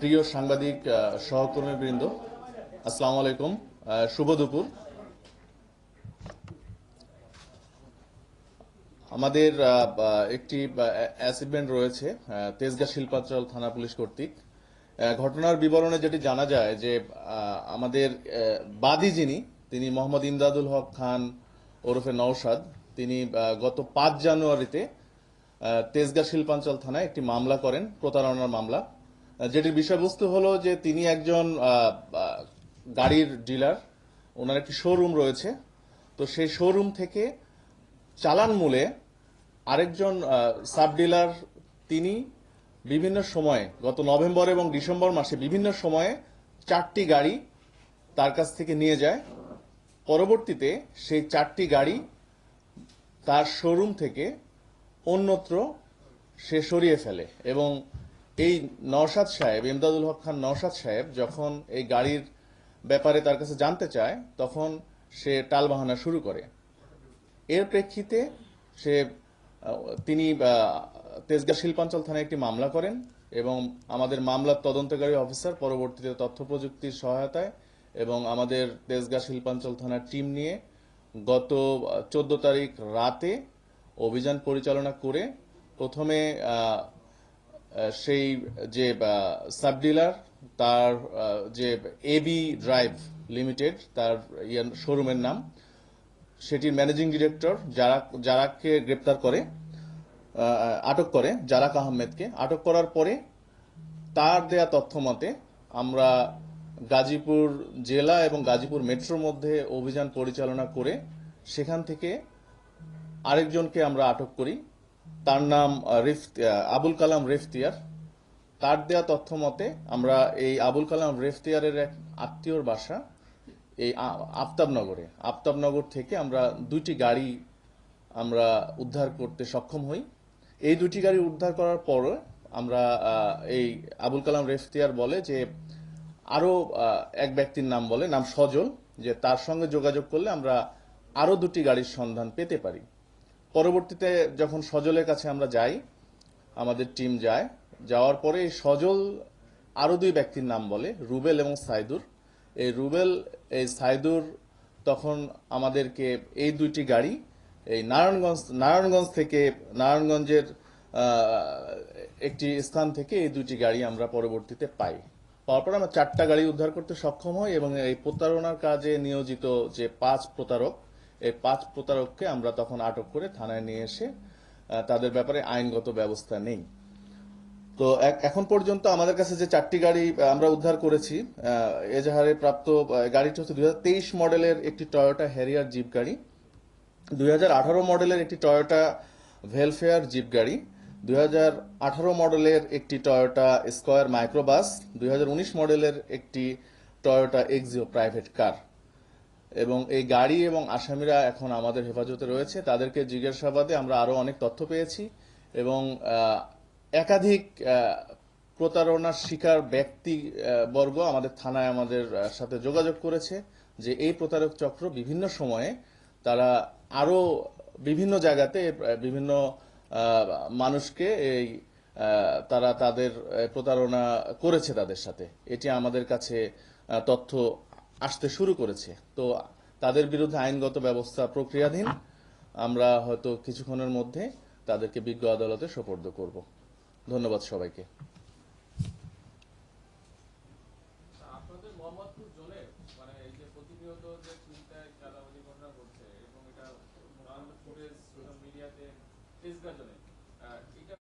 প্রিয় সাংবাদিক সহকর্মীবৃন্দ, আসসালামু আলাইকুম। শুভ দুপুর। আমাদের একটি অ্যাসিডমেন্ট রয়েছে তেজগাঁ শিল্পাঞ্চল থানা পুলিশ কর্তৃক। ঘটনার বিবরণে যেটি জানা যায় যে আমাদের বাদী যিনি, তিনি মোহাম্মদ ইমদাদুল হক খান ওরফে নওশাদ। তিনি গত পাঁচ জানুয়ারিতে তেজগাঁ শিল্পাঞ্চল থানায় একটি মামলা করেন, প্রতারণার মামলা। যেটির বিষয়বস্তু হলো যে তিনি একজন গাড়ির ডিলার। ওনার একটি শোরুম রয়েছে। তো সেই শোরুম থেকে চালান মূলে আরেকজন সাব ডিলার তিনি বিভিন্ন সময়ে, গত নভেম্বর এবং ডিসেম্বর মাসে বিভিন্ন সময়ে চারটি গাড়ি তার কাছ থেকে নিয়ে যায়। পরবর্তীতে সেই চারটি গাড়ি তার শোরুম থেকে অন্যত্র সে সরিয়ে ফেলে এবং এই নওশাদ সাহেব, ইমদাদুল হক খান নওশাদ সাহেব যখন এই গাড়ির ব্যাপারে তার কাছে জানতে চায়, তখন সে টালবাহানা শুরু করে। এর প্রেক্ষিতে সে তিনি তেজগাঁ শিল্পাঞ্চল থানায় একটি মামলা করেন এবং আমাদের মামলার তদন্তকারী অফিসার পরবর্তীতে তথ্য প্রযুক্তির সহায়তায় এবং আমাদের তেজগাঁ শিল্পাঞ্চল থানার টিম নিয়ে গত চোদ্দ তারিখ রাতে অভিযান পরিচালনা করে প্রথমে সেই যে সাব ডিলার তার যে এবি ড্রাইভ লিমিটেড তার শোরুমের নাম, সেটির ম্যানেজিং ডিরেক্টর যারা, যারাকে গ্রেপ্তার করে আটক করে জারাক আহমেদকে আটক করার পরে তার দেয়া তথ্য মতে আমরা গাজীপুর জেলা এবং গাজীপুর মেট্রোর মধ্যে অভিযান পরিচালনা করে সেখান থেকে আরেকজনকে আমরা আটক করি তার নাম আবুল কালাম রেফতিয়ার। তার দেয়া তথ্য মতে আমরা এই আবুল কালাম রেফতিয়ারের এক আত্মীয়র বাসা এই আফতাবনগরে। আফতাবনগর থেকে আমরা দুইটি গাড়ি আমরা উদ্ধার করতে সক্ষম হই। এই দুটি গাড়ি উদ্ধার করার পর আমরা এই আবুল কালাম রেফতিয়ার বলে যে আরও আহ, এক ব্যক্তির নাম বলে নাম সজল যে তার সঙ্গে যোগাযোগ করলে আমরা আরও দুটি গাড়ির সন্ধান পেতে পারি। পরবর্তীতে যখন সজলের কাছে আমরা যাই, আমাদের টিম যায়। যাওয়ার পরে এই সজল আরও দুই ব্যক্তির নাম বলে, রুবেল এবং সাইদুর। এই রুবেল, এই সাইদুর তখন আমাদেরকে এই দুইটি গাড়ি, এই নারায়ণগঞ্জ নারায়ণগঞ্জ থেকে, নারায়ণগঞ্জের একটি স্থান থেকে এই দুইটি গাড়ি আমরা পরবর্তীতে পাই। পাওয়ার পর আমরা চারটা গাড়ি উদ্ধার করতে সক্ষম হই এবং এই প্রতারণার কাজে নিয়োজিত যে পাঁচ প্রতারক এই পাঁচ প্রতারককে আমরা তখন আটক করে থানায় নিয়ে এসে তাদের ব্যাপারে আইনগত ব্যবস্থা নেই। তো এখন পর্যন্ত আমাদের কাছে যে চারটি গাড়ি আমরা উদ্ধার করেছি এজাহারে প্রাপ্ত গাড়িটি হচ্ছে দু হাজার তেইশ মডেলের একটি টয়োটা হ্যারিয়ার জিপ গাড়ি, দুই হাজার আঠারো মডেলের একটি টয়োটা ভেলফেয়ার জিপ গাড়ি, দুই হাজার আঠারো মডেলের একটি টয়োটা স্কয়ার মাইক্রোবাস, দুই হাজার উনিশ মডেলের একটি টয়োটা এক্সিও প্রাইভেট কার। এবং এই গাড়ি এবং আসামিরা এখন আমাদের হেফাজতে রয়েছে। তাদেরকে জিজ্ঞাসাবাদে আমরা আরও অনেক তথ্য পেয়েছি এবং একাধিক প্রতারণার শিকার ব্যক্তি বর্গ আমাদের থানায় আমাদের সাথে যোগাযোগ করেছে যে এই প্রতারক চক্র বিভিন্ন সময়ে তারা আরও বিভিন্ন জায়গাতে বিভিন্ন মানুষকে এই তারা তাদের প্রতারণা করেছে তাদের সাথে। এটি আমাদের কাছে তথ্য আসতে শুরু করেছে। তো তাদের বিরুদ্ধে আইনগত ব্যবস্থা প্রক্রিয়াধীন। আমরা হয়তো কিছুক্ষণের মধ্যে তাদেরকে বিজ্ঞ আদালতে সোপর্দ করব। ধন্যবাদ সবাইকে।